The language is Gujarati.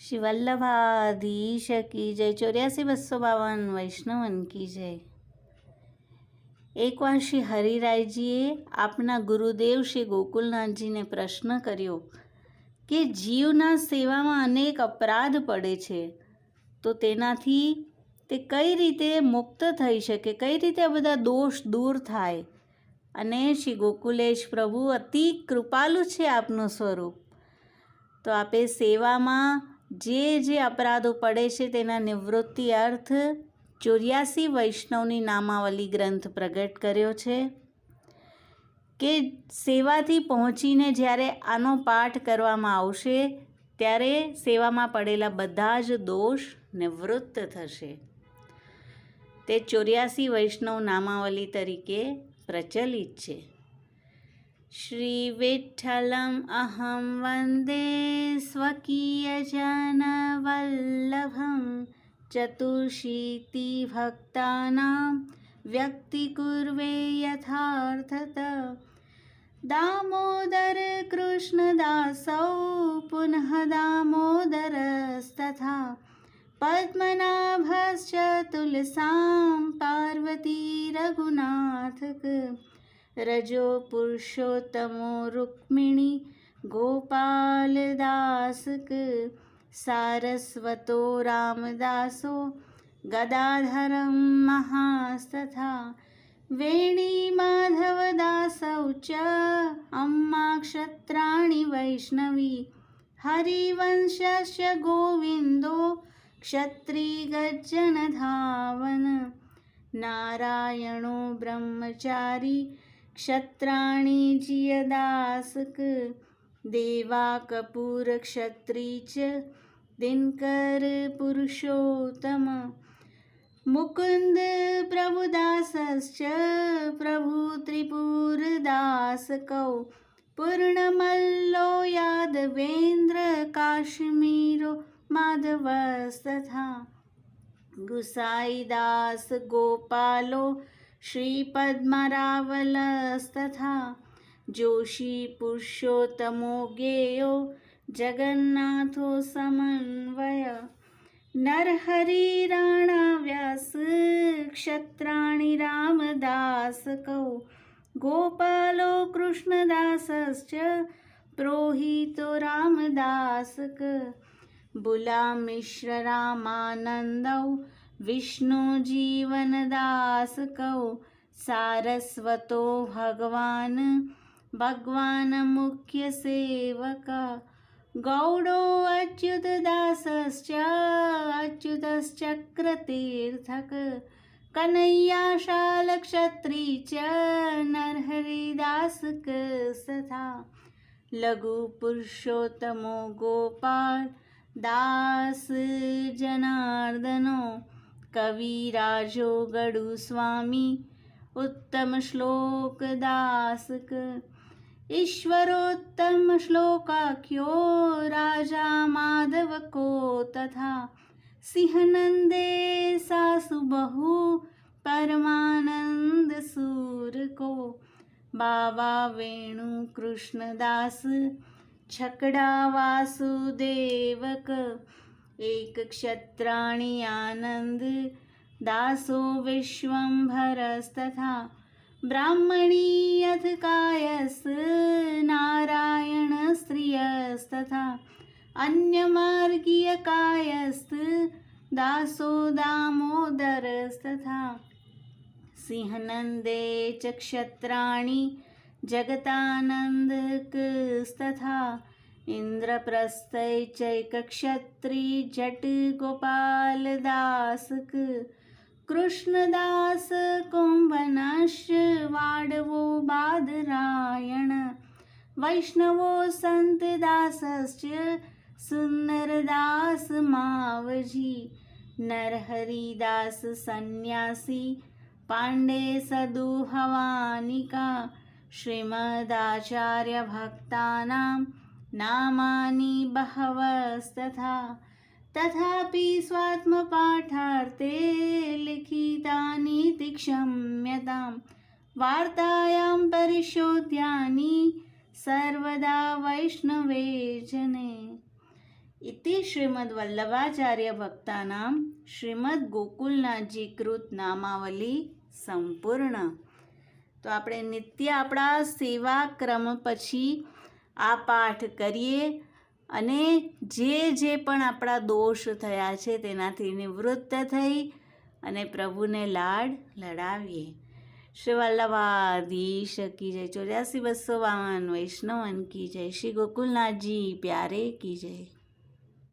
શ્રી વલ્લભાધીશ કી જય ચોર્યાસી બસો બાવન વૈષ્ણવન કી જય એકવાર શ્રી હરિરાયજીએ આપના ગુરુદેવ શ્રી ગોકુલનાથજીને પ્રશ્ન કર્યો કે જીવના સેવામાં અનેક અપરાધ પડે છે, તો તેનાથી તે કઈ રીતે મુક્ત થઈ શકે? કઈ રીતે આ બધા દોષ દૂર થાય? અને શ્રી ગોકુલેશ પ્રભુ અતિ કૃપાલુ છે આપનું સ્વરૂપ. તો આપે સેવામાં જે જે અપરાધો પડે છે તેના નિવૃત્તિ અર્થ ચોર્યાસી વૈષ્ણવની નામાવલી ગ્રંથ પ્રગટ કર્યો છે કે સેવાથી પહોંચીને જ્યારે આનો પાઠ કરવામાં આવશે, ત્યારે સેવામાં પડેલા બધા જ દોષ નિવૃત્ત થશે. તે ચોર્યાસી વૈષ્ણવ નામાવલી તરીકે પ્રચલિત છે. श्रीविठ्ठलम् अहं वन्दे स्वकीयजनवल्लभं चतुशीतिभक्तानां व्यक्तिकुर्वे यथार्थत दामोदर कृष्णदासौ पुनः दामोदरस्तथा पद्मनाभश्च तुलसां पार्वती रघुनाथक રજો પુરુષોત્તમો રૂક્મિણી ગોપાલદાસક સારસ્વતો રામદાસો ગદાધરમ મહાસ્તથા વેણી માધવદાસૌ ચ અમ્માક્ષત્રાણી વૈષ્ણવી હરિવંશસ્ય ગોવિંદો ક્ષત્રિગર્જન ધાવન નારાયણો બ્રહ્મચારી ક્ષત્રાણી જિયદાસક, દેવા કપૂર ક્ષત્રી ચ દિનકર પુરુષોત્તમ, મુકુંદ પ્રભુદાસશ્ચ, પ્રભુ ત્રિપુરદાસ કૌ પૂર્ણમલ્લો યાદવેન્દ્ર કાશ્મીરો, માધવસ્તથા, ગુસાઈદાસ ગોપાલો श्रीपद्मरावलस्तथा जोशी पुरुषोत्तमो ज्ञेयो जगन्नाथो समन्वय नरहरिराणाव्यास क्षत्राणि रामदासकौ વિષ્ણુ જીવનદાસ કહો સારસ્વતો ભગવાન ભગવાન મુખ્ય સેવક ગૌડો અચ્યુતદાસશ્ચ અચ્યુતશ્ચક્રતીર્થક કનૈયા શાલક્ષત્રી ચ નરહરિદાસ સથા લઘુ પુરુષોત્તમો ગોપાલ દાસ જનાર્દનો કવિરાજો ગડુ સ્વામી, ઉત્તમ શ્લોક દાસક. ઈશ્વરોત્તમ શ્લોકાખ્યો રાજા માધવ કો તથા સિંહનંદે સાસુ બહુ, પરમાનંદ સૂર કો. બાબા વેણુ કૃષ્ણદાસ છકડા વાસુદેવક. એક ક્ષત્રાણી આનંદ દાસો વિશ્વંભરસ્તથા બ્રાહ્મણી અથ કાયસ નારાયણ સ્ત્રિયસ્તથા અન્યમાર્ગીય કાયસ્ત દાસો દામોદરસ્તથા સિંહનંદે ચ ક્ષત્રાણી જગતાનંદકસ્તથા इन्द्रप्रस्थै चैकक्षत्री जट गोपालदासक कृष्णदास कुम्भनश्च वाडवो बादरायण वैष्णवो सन्तदासश्च सुन्दरदास मावजी नरहरिदास सन्न्यासी पाण्डे सदुहवानिका श्रीमदाचार्यभक्तानां नामानि बहवस्तथा तथापि स्वात्मपाठार्थे लिखितानीति क्षम्यतां वार्तायां परिशोध्यानि सर्वदा वैष्णवे जने ઇતિ શ્રીમદ વલ્લભાચાર્ય ભક્તાનામ શ્રીમદ ગોકુલનાથજી કૃત નામાવલી સંપૂર્ણ તો આપણે નિત્ય આપણા સેવા ક્રમ પછી આ પાઠ કરીએ અને જે જે પણ આપણા દોષ થયા છે તેનાથી નિવૃત્ત થઈ અને પ્રભુને લાડ લડાવીએ. શ્રી વલ્લભાધીશ કી જય, ચોર્યાસી બસો બાવન, વૈષ્ણવન કી જય, શ્રી ગોકુલનાથજી પ્યારે કી જય.